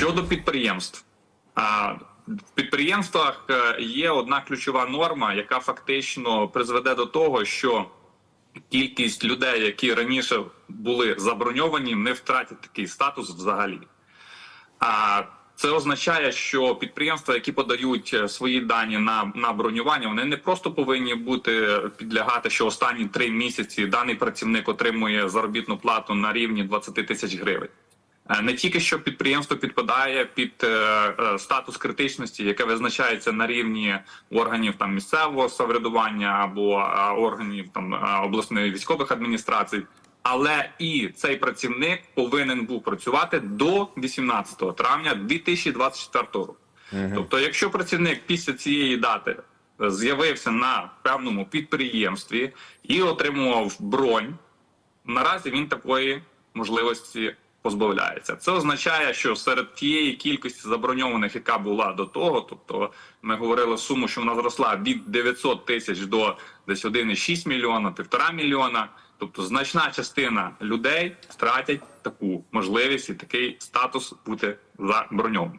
Щодо підприємств, в підприємствах е, є одна ключова норма, яка фактично призведе до того, що кількість людей, які раніше були заброньовані, не втратять такий статус взагалі. А це означає, що підприємства, які подають е, свої дані на, на бронювання, вони не просто повинні бути підлягати, що останні три місяці даний працівник отримує заробітну плату на рівні 20 тисяч гривень. Е, Не тільки що підприємство підпадає під е, е, статус критичності, яке визначається на рівні органів там місцевого самоврядування або органів там обласної військових адміністрацій, але і цей працівник повинен був працювати до 18 травня 2024 року. Тобто, якщо працівник після цієї дати з'явився на певному підприємстві і отримував бронь, наразі він такої можливості позбавляється. Це означає, що серед тієї кількості заброньованих, яка була до того, тобто ми говорили суму, що вона зросла від 900 тисяч до десь 1,6 мільйона, півтора мільйона. Тобто значна частина людей втратять таку можливість і такий статус бути заброньованим.